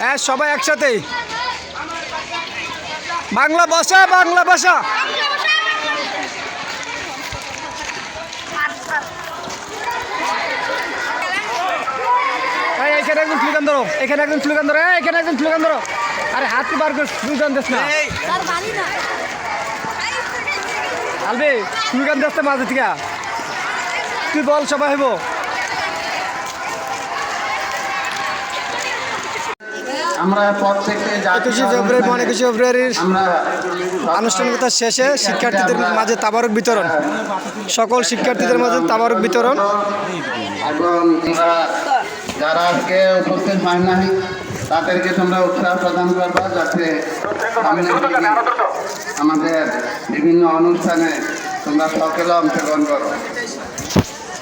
হ্যাঁ সবাই একসাথেই বাংলা ভাষা বাংলা ভাষা। এখানে একজন স্লোগান ধরো এখানে একজন স্লোগান ধরো এখানে একজন স্লোগান ধরো। আরে হাত বার করে স্লোগান দিস না। আলবি স্লোগান দিস মাঝে থেকে। তুই বল সবাই হইব। আমরা প্রত্যেকে একুশে ফেব্রুয়ারি মানে একুশে ফেব্রুয়ারির শেষে শিক্ষার্থীদের মাঝে তাবারক বিতরণ। সকল শিক্ষার্থীদের মাঝে তাবারক বিতরণ। এবং যারা আজকে উপস্থিত হয় নাই তাদেরকে তোমরা উৎসাহ প্রদান করবা যাতে আমাদের বিভিন্ন অনুষ্ঠানে তোমরা সকলে অংশগ্রহণ করো।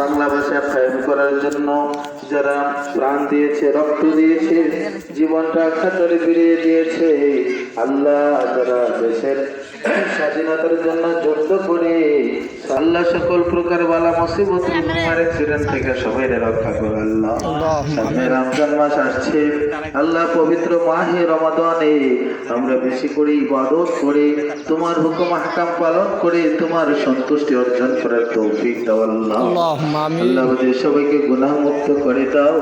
বাংলা ভাষা কায়েম করার জন্য যারা প্রাণ দিয়েছে, রক্ত দিয়েছে, জীবনটা খাতরে ফিরিয়ে দিয়েছে, আল্লাহ যারা দেশের স্বাধীনতার জন্য যুদ্ধ করে আল্লাহ সকল প্রকার বালা মুসিবত তোমার অ্যাক্সিডেন্ট থেকে সবাই রক্ষা করে আল্লাহ। সামনে রমজান মাস আসছে। আল্লাহ পবিত্র মাহে রমাদানে আমরা বেশি করে ইবাদত করে তোমার হুকুম আহকাম পালন করে তোমার সন্তুষ্টি অর্জন করার তৌফিক দাও আল্লাহ। আল্লাহ আমাদের সবাইকে গুনাহ মুক্ত করে দাও।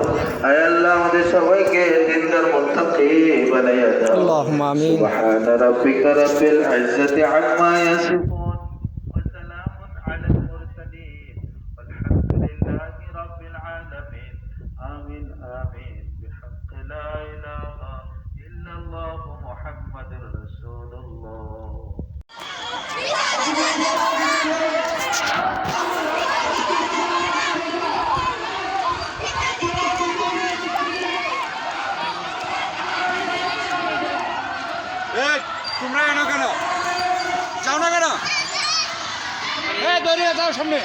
আয় আল্লাহ আমাদের يتوجه عند الملتقي بلا يدا اللهم آمين. سبحان ربك رب العزة عما يصفون. তোমরা এনো কেন? যাও না কেন? এই দৌড়িয়ে যাও সামনে।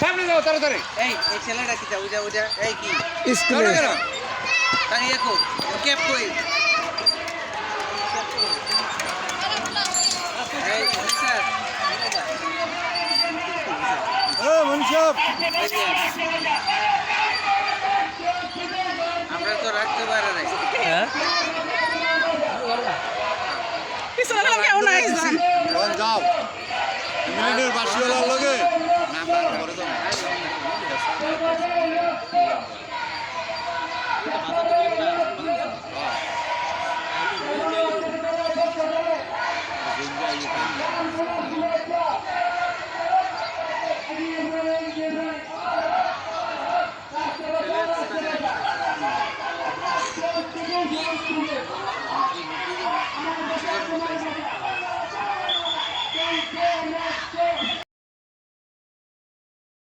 সামনে যাও তাড়াতাড়ি। এই এই ছেলেটা কি উজা উজা এই কি? স্কুলে যাও কেন? তাই দেখো ক্যাপ কই? আমরা তো রাখতে মিনিটের বাসিওয়ালার লগে Yeah.